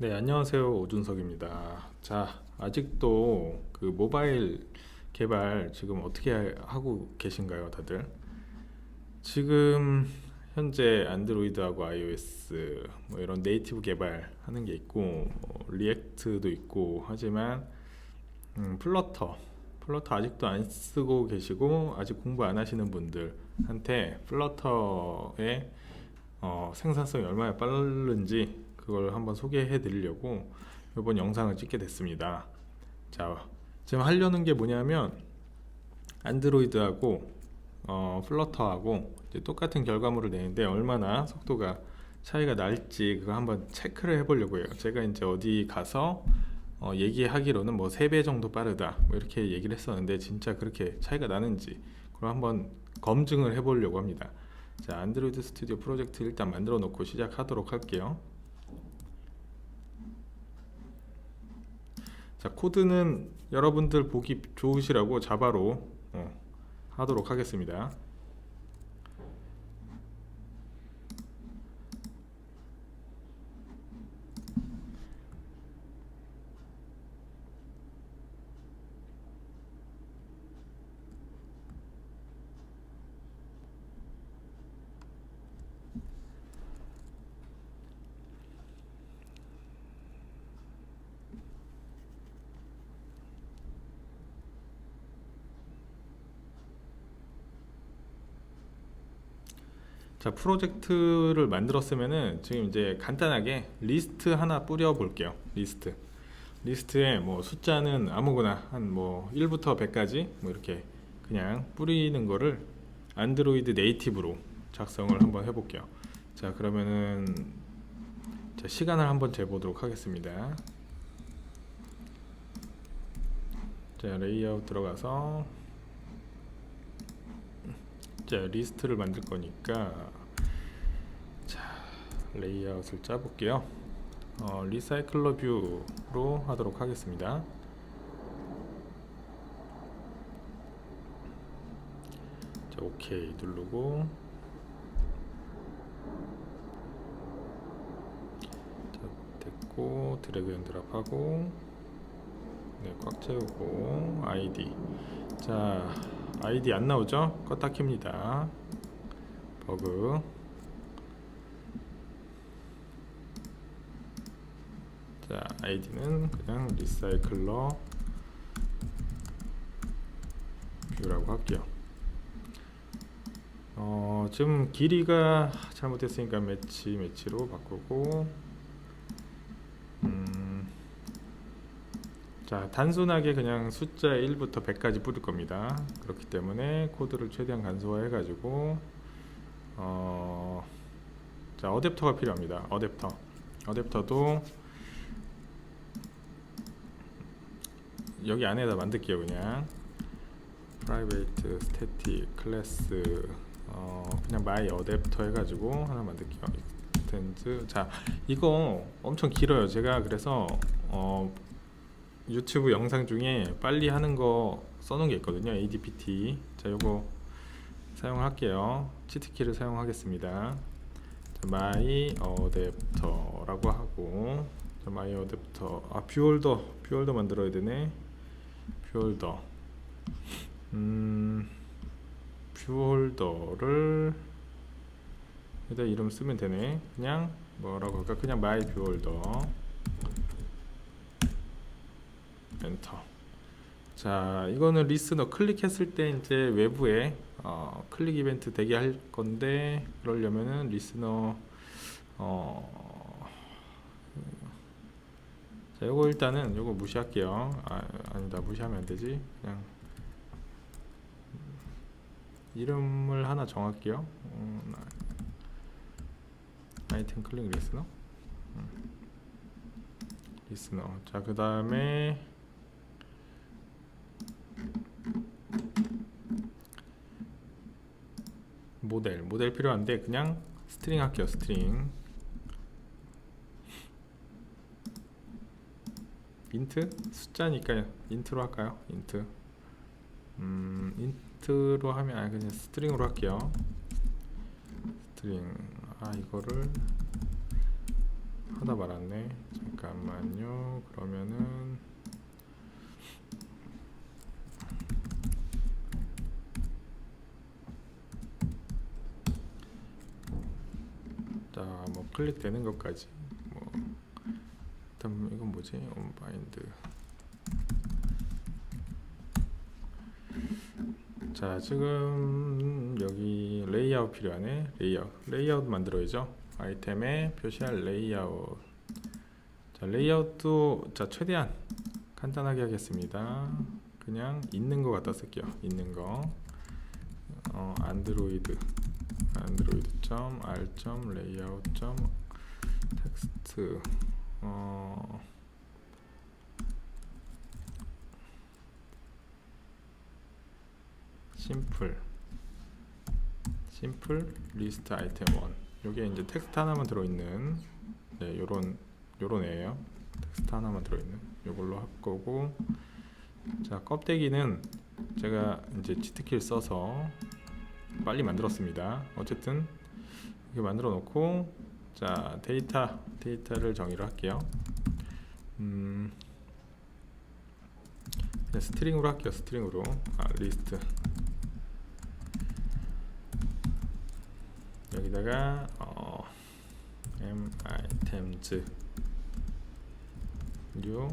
네, 안녕하세요. 오준석입니다. 자, 아직도 그 모바일 개발 지금 어떻게 하- 하고 계신가요, 다들? 지금 현재 안드로이드하고 iOS 뭐 이런 네이티브 개발하는 게 있고 뭐 리액트도 있고 하지만 음, 플러터 플러터 아직도 안 쓰고 계시고 아직 공부 안 하시는 분들한테 플러터의 어, 생산성이 얼마나 빠른지 그걸 한번 소개해 드리려고 이번 영상을 찍게 됐습니다. 자, 지금 하려는 게 뭐냐면 안드로이드하고 어, 플러터하고 똑같은 결과물을 내는데 얼마나 속도가 차이가 날지 그거 한번 체크를 해보려고 해요. 제가 이제 어디 가서 어, 얘기하기로는 뭐 3배 정도 빠르다 뭐 이렇게 얘기를 했었는데 진짜 그렇게 차이가 나는지 그걸 한번 검증을 해보려고 합니다. 자, 안드로이드 스튜디오 프로젝트 일단 만들어 놓고 시작하도록 할게요. 자, 코드는 여러분들 보기 좋으시라고 자바로 어, 하도록 하겠습니다. 자, 프로젝트를 만들었으면은 지금 이제 간단하게 리스트 하나 뿌려 볼게요. 리스트. 리스트에 뭐 숫자는 아무거나 한 뭐 1부터 100까지 뭐 이렇게 그냥 뿌리는 거를 안드로이드 네이티브로 작성을 한번 해 볼게요. 자, 그러면은 자, 시간을 한번 재 보도록 하겠습니다. 자, 레이아웃 들어가서 자 리스트를 만들 거니까 자 레이아웃을 짜볼게요. 어, 리사이클러 뷰로 하도록 하겠습니다. 자 오케이. 누르고. 자 됐고 드래그 앤 드랍하고. 네, 꽉 채우고. 아이디. 자 아이디 안 나오죠? 껐다 킵니다. 버그 자 아이디는 그냥 리사이클러 뷰라고 할게요. 어, 지금 길이가 잘못됐으니까 매치 매치로 바꾸고 음, 자 단순하게 그냥 숫자 1부터 100까지 뿌릴 겁니다. 그렇기 때문에 코드를 최대한 간소화 해 가지고 어, 자 어댑터가 필요합니다. 어댑터. 어댑터도 여기 안에다 만들게요 그냥 private static class 어, 그냥 my 어댑터 해가지고 하나 만들게요 extends 자 이거 엄청 길어요 제가 그래서 어, 유튜브 영상 중에 빨리 하는 거 써놓은 게 있거든요. ADPT. 자, 요거 사용할게요. 치트키를 사용하겠습니다. 자, my adapter라고 하고, 자, my adapter. 아, 뷰홀더, 뷰홀더 만들어야 되네. 뷰홀더. 음, 뷰홀더를 여기다 이름 쓰면 되네. 그냥 뭐라고 할까? 그냥 my 뷰홀더. 엔터. 자, 이거는 리스너 클릭했을 때 이제 외부에 어, 클릭 이벤트 되게 할 건데 그러려면은 리스너 어, 자, 요거 일단은 요거 무시할게요. 아, 아니다. 무시하면 안 되지. 그냥 이름을 하나 정할게요. 음, 아이템 클릭 리스너. 음. 리스너. 자, 그 다음에 모델 모델 필요한데 그냥 스트링 할게요 스트링 인트? 숫자니까 인트로 할까요? 인트. 음 인트로 하면 아니 그냥 스트링으로 할게요. 스트링. 아 이거를 하다 말았네. 잠깐만요. 그러면은 자, 뭐 클릭되는 것까지. 뭐 일단 이건 뭐지? 온바인드. 자, 지금 여기 레이아웃 필요하네. 레이아웃. 레이아웃 만들어야죠. 아이템에 표시할 레이아웃. 자, 레이아웃도 자, 최대한 간단하게 하겠습니다. 그냥 있는 거 갖다 쓸게요. 있는 거. 어, 안드로이드. 안드로이드 점 어 심플. 심플 리스트 아이템 1 요게 이제 텍스트 하나만 들어있는 네, 요런 요런 애예요. 텍스트 하나만 들어있는 요걸로 할 거고. 자 껍데기는 제가 이제 치트키를 써서 빨리 만들었습니다. 어쨌든 이렇게 만들어 놓고 자 데이터 데이터를 정의를 할게요. 음 스트링으로 할게요 스트링으로. 아 리스트. 여기다가 어, m items new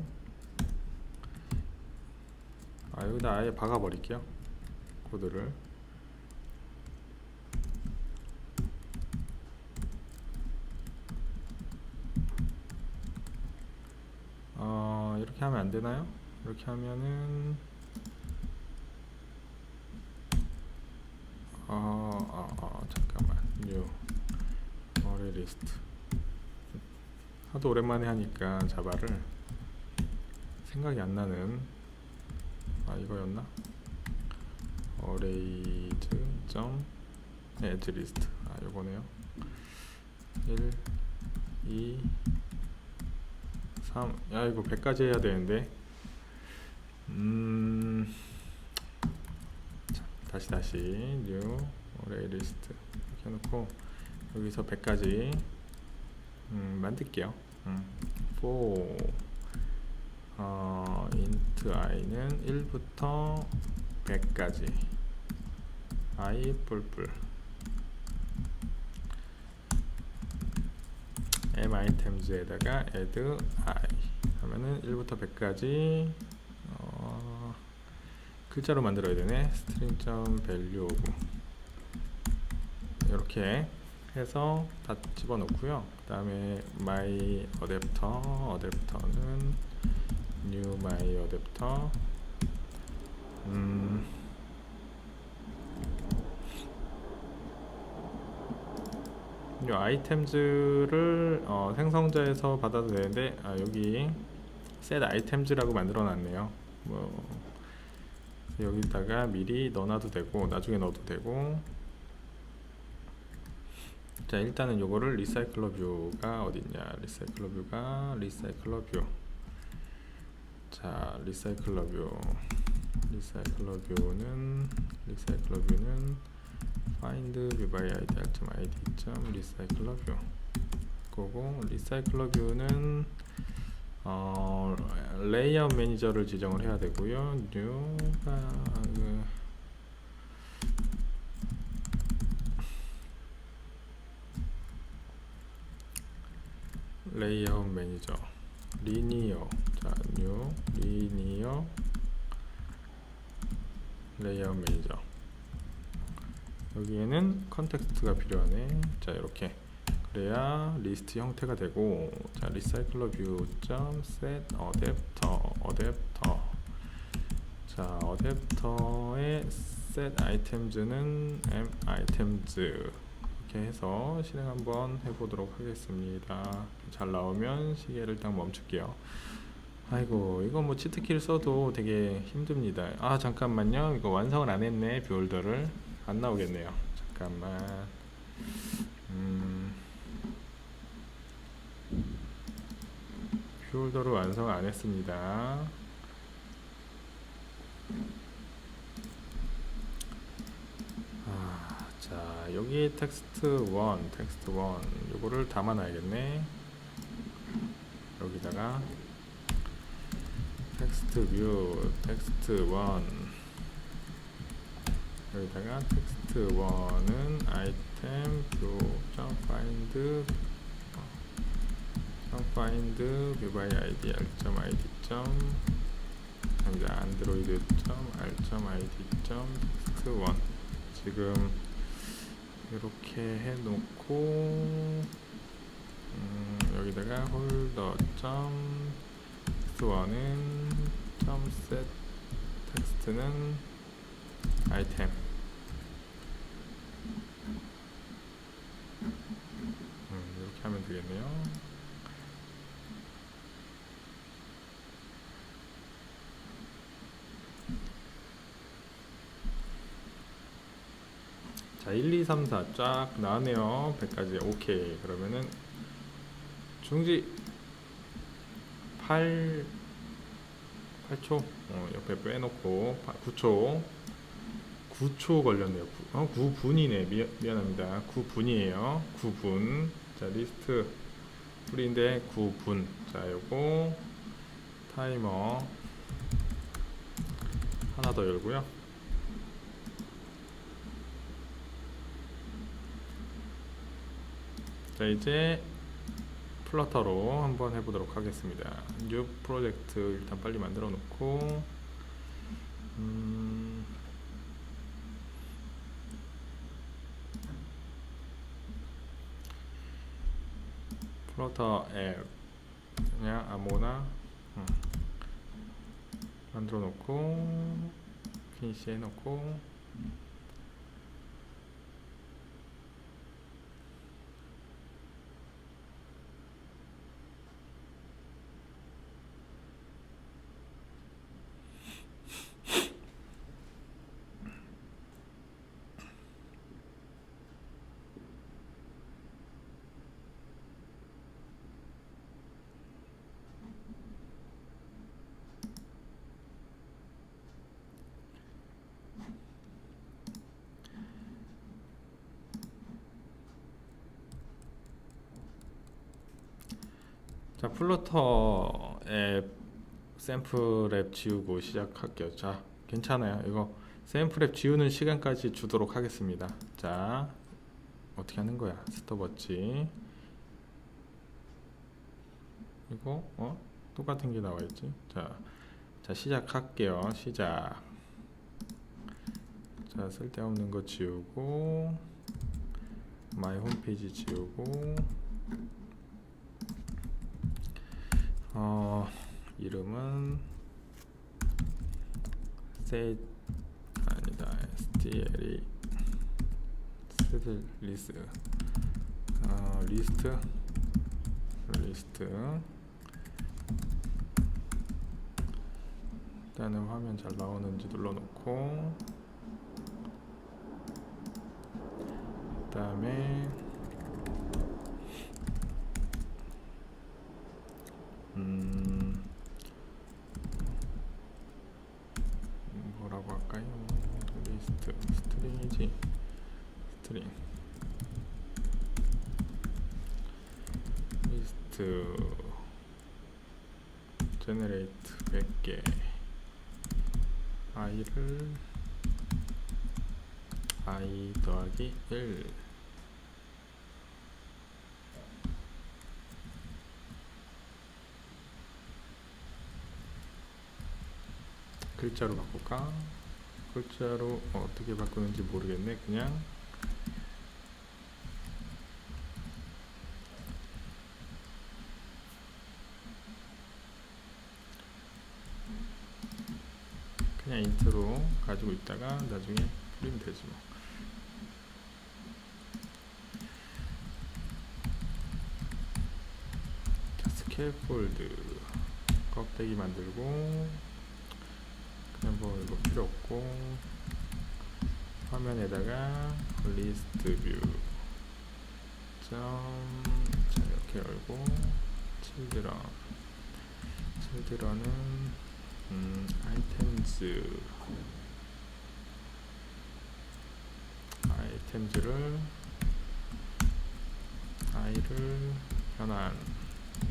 아 여기다 아예 박아 버릴게요 코드를 어 이렇게 하면 안 되나요? 이렇게 하면은 어, 어, 어 잠깐만 new array list 하도 오랜만에 하니까 자바를 생각이 안 나는 아 이거였나? arrays 점 add list 아 요거네요 1 2 3. 야 이거 100까지 해야 되는데. 음. 자, 다시 다시 new array list 이렇게 해놓고 여기서 100까지 음, 만들게요. 음. for 어, int i는 1부터 100까지 i 뿔뿔 m items에다가 add i 하면은 1부터 100까지 어, 글자로 만들어야 되네 string value of 이렇게 해서 다 집어넣고요 그 다음에 my adapter adapter는 new my adapter 음, 이 아이템즈를 어, 생성자에서 받아도 되는데 아, 여기 set items라고 만들어 놨네요. 뭐 여기다가 미리 넣어놔도 되고 나중에 넣어도 되고. 자 일단은 요거를 리사이클러 뷰가 어딨냐? 리사이클러 뷰가 리사이클러 뷰자 리사이클러 뷰 리사이클러 뷰는 리사이클러 뷰는 find view by id 점 id 점 recycler view. 그거고 recycler view는 어, 레이아웃 매니저를 지정을 해야 되고요. new가 그 레이아웃 매니저 리니어 자 new 리니어 레이아웃 매니저 여기에는 컨텍스트가 필요하네. 자 이렇게. 그래야 리스트 형태가 되고. 자 리사이클러 뷰점 set 어댑터 어댑터 자 어댑터의 set items는 m items. 이렇게 해서 실행 한번 해보도록 하겠습니다. 잘 나오면 시계를 딱 멈출게요. 아이고 이거 뭐 치트키를 써도 되게 힘듭니다. 아 잠깐만요. 이거 완성을 안 했네 뷰홀더를 안 나오겠네요. 잠깐만. 음. 뷰홀더를 완성 안 했습니다. 아, 자, 여기 텍스트 1, 텍스트 1. 요거를 담아 놔야겠네. 여기다가 텍스트 뷰 텍스트 1 여기다가 텍스트 1은 아이템 뷰 점 파인드 점 파인드 뷰 바이 아이디 r 점 아이디 점 아니다 안드로이드 점 r 점 아이디 점 텍스트 1 지금 이렇게 해놓고 음, 여기다가 홀더 점 텍스트 1은 점셋 텍스트는 아이템 음, 이렇게 하면 되겠네요 자 1, 2, 3, 4 쫙 나왔네요 100까지 오케이 그러면은 중지 8 8초 어, 옆에 빼놓고 9초 9초 걸렸네요. 9, 어, 9분이네. 미, 미안합니다. 9분이에요. 9분. 자, 리스트 프리인데 9분. 자, 요거 타이머 하나 더 열고요. 자, 이제 플러터로 한번 해보도록 하겠습니다. 뉴 프로젝트 일단 빨리 만들어 놓고 음, 플러터 앱 그냥 아무나 음, 만들어 놓고 피니시 해 놓고 자 플러터 앱 샘플 앱 지우고 시작할게요. 자 괜찮아요. 이거 샘플 앱 지우는 시간까지 주도록 하겠습니다. 자 어떻게 하는 거야? 스톱워치. 이거 어? 똑같은 게 나와 있지? 자, 자 시작할게요. 시작. 자 쓸데없는 거 지우고 마이 홈페이지 지우고 어 이름은 set 아니다 stl 리스. 어 리스트? 리스트. 일단은 화면 잘 나오는지 눌러놓고 그 다음에 스트링 리스트 제너레이트 100개 i를 i 더하기 1 글자로 바꿀까? 글자로 어떻게 바꾸는지 모르겠네. 그냥 인트로 가지고 있다가 나중에 풀리면 되지 뭐. 자, 스케폴드. 껍데기 만들고 그냥 뭐 이거 필요 없고 화면에다가 리스트 뷰. 점, 자 이렇게 열고 칠드런 칠드런은 음, 아이템즈 아이 템즈를 i를 변환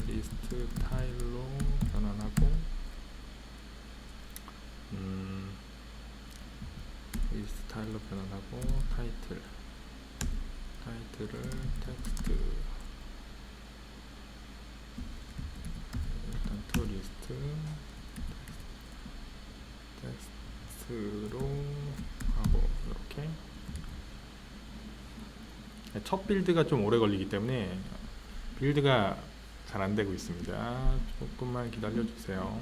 리스트 타일로 변환하고 음, 리스트 타일로 변환하고 타이틀 타이틀을 텍스트. 일단 투 리스트 텍스트로 하고 이렇게 첫 빌드가 좀 오래 걸리기 때문에 빌드가 잘 안 되고 있습니다. 조금만 기다려 주세요.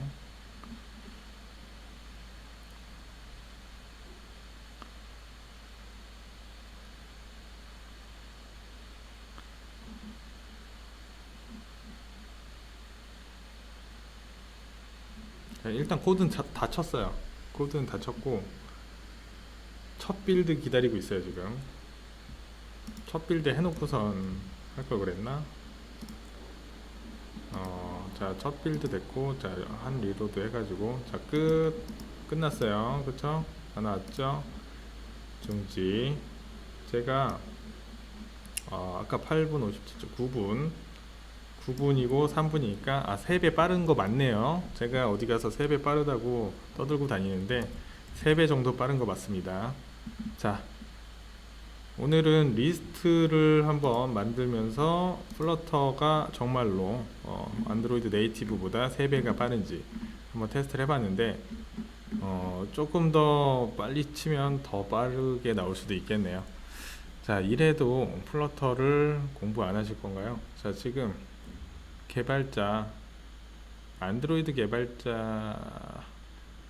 자, 일단 코드는 자- 다 쳤어요. 코드는 다 쳤고 첫 빌드 기다리고 있어요 지금. 첫 빌드 해놓고선 할 걸 그랬나? 어, 자, 첫 빌드 됐고, 자, 한 리로드 해가지고, 자, 끝, 끝났어요. 그쵸? 다 나왔죠? 중지. 제가, 어, 아까 8분 57초, 9분. 9분이고 3분이니까, 아, 3배 빠른 거 맞네요. 제가 어디 가서 3배 빠르다고 떠들고 다니는데, 3배 정도 빠른 거 맞습니다. 자, 오늘은 리스트를 한번 만들면서 플러터가 정말로 어, 안드로이드 네이티브보다 3배가 빠른지 한번 테스트를 해봤는데 어, 조금 더 빨리 치면 더 빠르게 나올 수도 있겠네요. 자, 이래도 플러터를 공부 안 하실 건가요? 자, 지금 개발자 안드로이드 개발자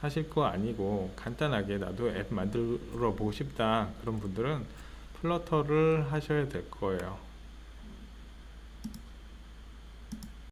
하실 거 아니고 간단하게 나도 앱 만들어 보고 싶다 그런 분들은 플러터를 하셔야 될 거예요.